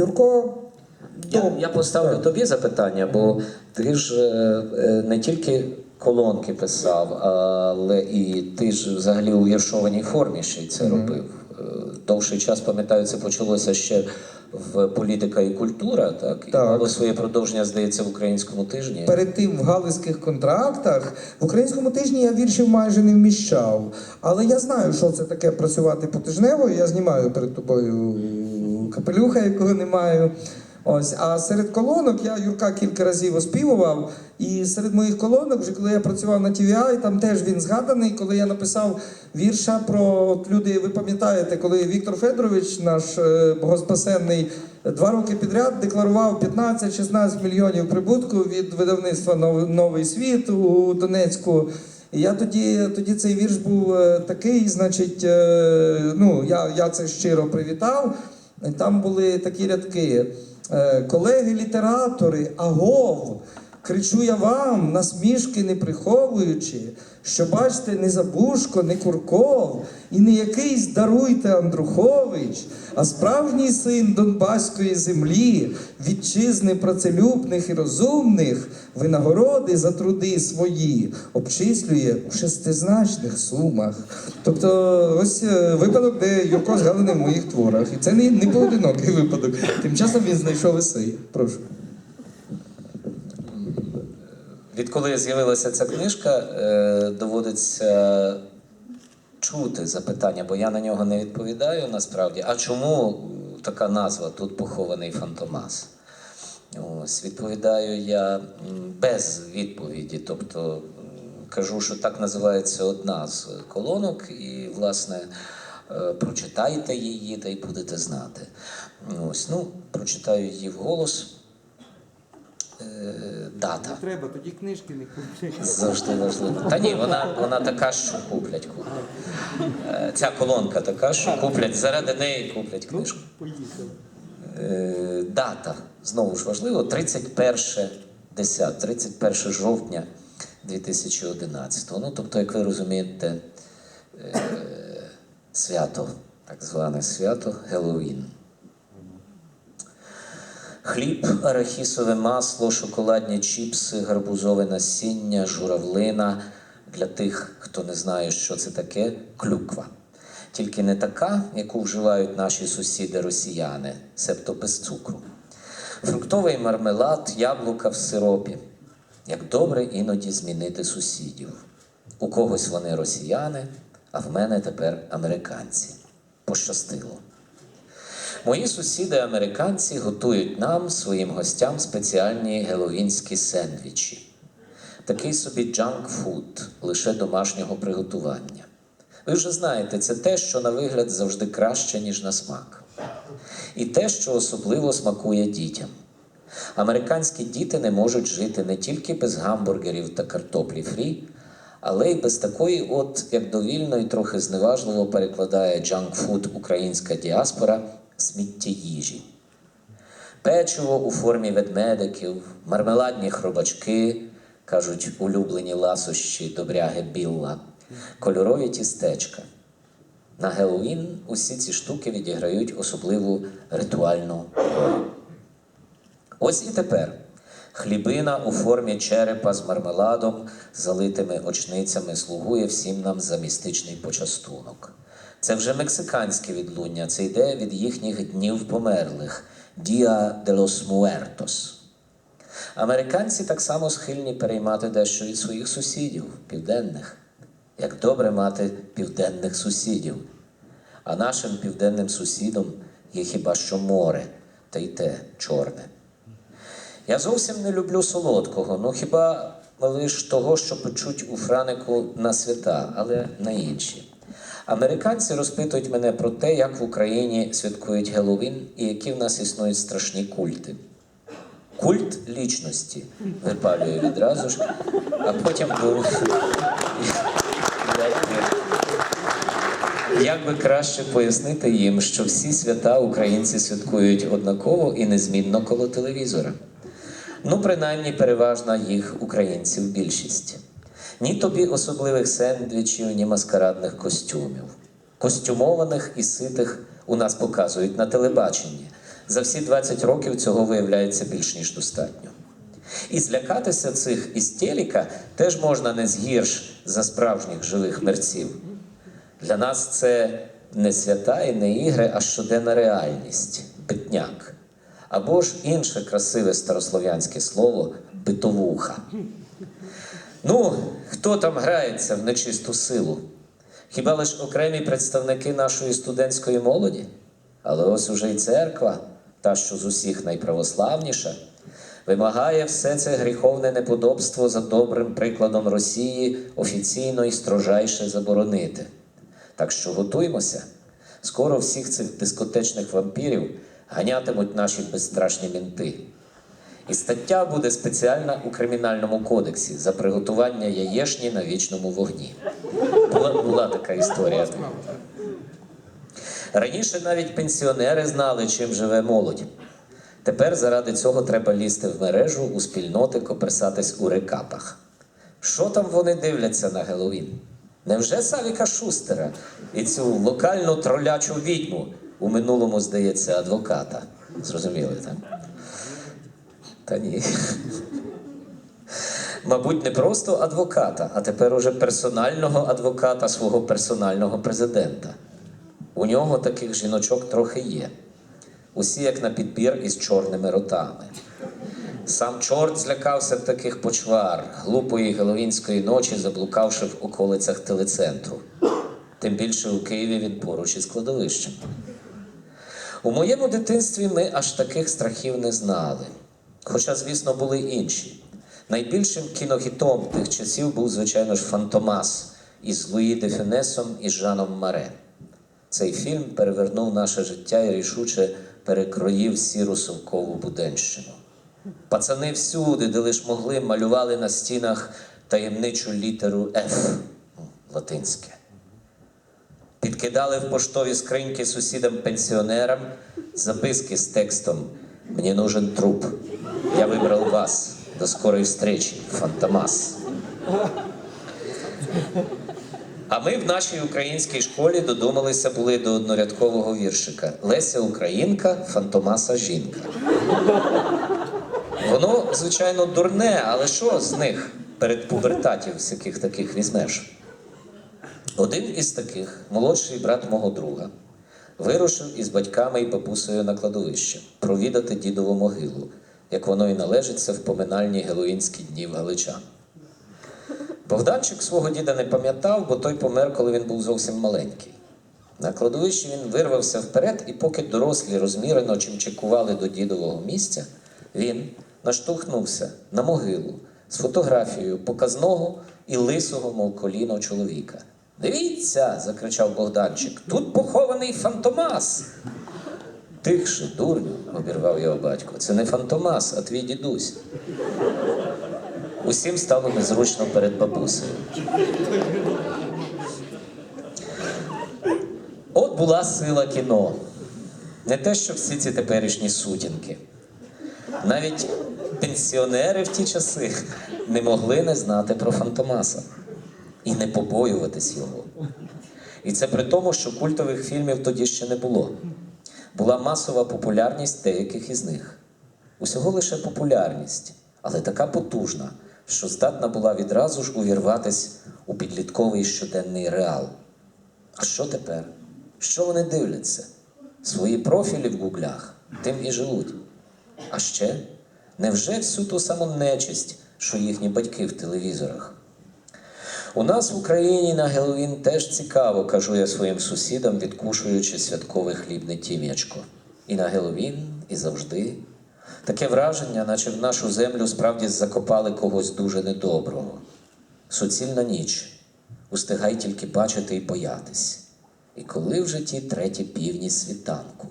Юрко, Я, я поставлю тобі запитання, бо ти ж е, е, не тільки колонки писав, але і ти ж взагалі у віршованій формі ще й це робив. Е, Довший час, пам'ятаю, це почалося ще в політика і культура, так? І Так. мало своє продовження, здається, в українському тижні. перед тим в галицьких контрактах в українському тижні я віршів майже не вміщав. Але я знаю, що це таке працювати потижнево. Я знімаю перед тобою капелюха, якого не маю. Ось, а серед колонок я Юрка кілька разів оспівував. І серед моїх колонок, вже коли я працював на TVI, там теж він згаданий, коли я написав вірша про от люди, ви пам'ятаєте, коли Віктор Федорович, наш е, богоспасенний, два роки підряд декларував 15-16 мільйонів прибутку від видавництва Новий світ у Донецьку. Я тоді, тоді цей вірш був е, такий, значить, е, ну, я, я це щиро привітав. Там були такі рядки. Е, Колеги-літератори, агов, кричу я вам, насмішки не приховуючи, що бачите, не Забушко, не Курков, і не якийсь даруйте Андрухович, а справжній син Донбаської землі, вітчизни працелюбних і розумних, винагороди за труди свої обчислює у шестизначних сумах. Тобто, ось е, випадок, де Юрко згаданий в моїх творах. І це не, не поодинокий випадок. Тим часом він знайшов есей. Прошу. Відколи з'явилася ця книжка, е, доводиться чути запитання, бо я на нього не відповідаю насправді. А чому така назва тут похований Фантомас? Ось відповідаю я без відповіді. Тобто кажу, що так називається одна з колонок, і, власне, е, прочитайте її та й будете знати. Ось, ну, прочитаю її вголос. Е, Дата. Треба, тоді книжки не купляй. Завжди важливо. Та ні, вона, вона така, що куплять. куплять. Е, Ця колонка така, що куплять, заради неї куплять книжку. Поїхали. Е, Дата, знову ж важливо, 31 10, 31 жовтня 2011. Ну, тобто, як ви розумієте, свято, так зване свято Геловін. Хліб, арахісове масло, шоколадні чіпси, гарбузове насіння, журавлина. Для тих, хто не знає, що це таке, клюква. Тільки не така, яку вживають наші сусіди росіяни, себто без цукру. Фруктовий мармелад, яблука в сиропі. Як добре іноді змінити сусідів. У когось вони росіяни, а в мене тепер американці. Пощастило. Мої сусіди американці готують нам, своїм гостям, спеціальні геловінські сендвічі. Такий собі джанк фуд лише домашнього приготування. Ви вже знаєте, це те, що на вигляд завжди краще, ніж на смак. І те, що особливо смакує дітям. Американські діти не можуть жити не тільки без гамбургерів та картоплі фрі, але й без такої, от як довільно і трохи зневажливо перекладає джанк-фуд українська діаспора сміття їжі. Печиво у формі ведмедиків, мармеладні хробачки, кажуть улюблені ласощі добряги Білла, кольорові тістечка. На Геловін усі ці штуки відіграють особливу ритуальну роль. Ось і тепер хлібина у формі черепа з мармеладом, залитими очницями, слугує всім нам за містичний почастунок. Це вже мексиканське відлуння, це йде від їхніх днів померлих Dia de los Muertos. Американці так само схильні переймати дещо від своїх сусідів, південних. Як добре мати південних сусідів. А нашим південним сусідом є хіба що море, та й те чорне. Я зовсім не люблю солодкого, ну хіба лиш того, що печуть у Франику на свята, але на інші. Американці розпитують мене про те, як в Україні святкують Геловін і які в нас існують страшні культи. Культ лічності випалює відразу ж, а потім думаю, як би краще пояснити їм, що всі свята українці святкують однаково і незмінно коло телевізора. Ну, принаймні, переважна їх українців більшість. Ні тобі особливих сендвічів, ні маскарадних костюмів. Костюмованих і ситих у нас показують на телебаченні. За всі 20 років цього виявляється більш ніж достатньо. І злякатися цих істеліка теж можна не згірш за справжніх живих мерців. Для нас це не свята і не ігри, а щоденна реальність битняк. Або ж інше красиве старослов'янське слово битовуха. Ну, хто там грається в нечисту силу? Хіба лиш окремі представники нашої студентської молоді? Але ось уже й церква, та, що з усіх найправославніша, вимагає все це гріховне неподобство за добрим прикладом Росії офіційно і строжайше заборонити. Так що готуймося. Скоро всіх цих дискотечних вампірів ганятимуть наші безстрашні мінти. І стаття буде спеціальна у кримінальному кодексі за приготування яєшні на вічному вогні. Була, була така історія. Раніше навіть пенсіонери знали, чим живе молодь. Тепер заради цього треба лізти в мережу у спільноти, коперсатись у рекапах. Що там вони дивляться на Геловін? Невже Савіка Шустера і цю локальну тролячу відьму у минулому, здається, адвоката? Зрозуміли, так? Та ні. Мабуть, не просто адвоката, а тепер уже персонального адвоката свого персонального президента. У нього таких жіночок трохи є. Усі як на підбір із чорними ротами. Сам чорт злякався таких почвар, глупої геловінської ночі, заблукавши в околицях телецентру. Тим більше у Києві він поруч із кладовищем. У моєму дитинстві ми аж таких страхів не знали. Хоча, звісно, були інші. Найбільшим кінохітом тих часів був, звичайно ж, Фантомас із Луї де Фюнесом і Жаном Маре. Цей фільм перевернув наше життя і рішуче перекроїв сіру совкову буденщину. Пацани всюди, де лиш могли, малювали на стінах таємничу літеру ну, латинське. Підкидали в поштові скриньки сусідам-пенсіонерам записки з текстом Мені нужен труп. Я вибрав вас. До скорої встречі, Фантомас. А ми в нашій українській школі додумалися були до однорядкового віршика Леся Українка, Фантомаса жінка. Воно, звичайно, дурне, але що з них перед пубертатів всяких таких візьмеш? Один із таких, молодший брат мого друга, вирушив із батьками і бабусею на кладовище провідати дідову могилу, як воно і належиться в поминальні гелоїнські дні в Галичан. Богданчик свого діда не пам'ятав, бо той помер, коли він був зовсім маленький. На кладовищі він вирвався вперед, і поки дорослі розмірено чимчикували до дідового місця, він наштовхнувся на могилу з фотографією показного і лисого, мов коліно чоловіка. Дивіться, закричав Богданчик, тут похований Фантомас. Тихше, дурню, обірвав його батько. Це не Фантомас, а твій дідусь. Усім стало незручно перед бабусею. От була сила кіно. Не те, що всі ці теперішні сутінки. Навіть пенсіонери в ті часи не могли не знати про Фантомаса і не побоюватись його. І це при тому, що культових фільмів тоді ще не було. Була масова популярність деяких із них. Усього лише популярність, але така потужна, що здатна була відразу ж увірватись у підлітковий щоденний реал. А що тепер? Що вони дивляться? Свої профілі в гуглях, тим і живуть. А ще невже всю ту саму нечисть, що їхні батьки в телевізорах? У нас в Україні на Геловін теж цікаво, кажу я своїм сусідам, відкушуючи святкове хлібне тім'ячко. І на Геловін, і завжди. Таке враження, наче в нашу землю справді закопали когось дуже недоброго. Суцільна ніч. Устигай тільки бачити і боятись. І коли вже ті треті півні світанку.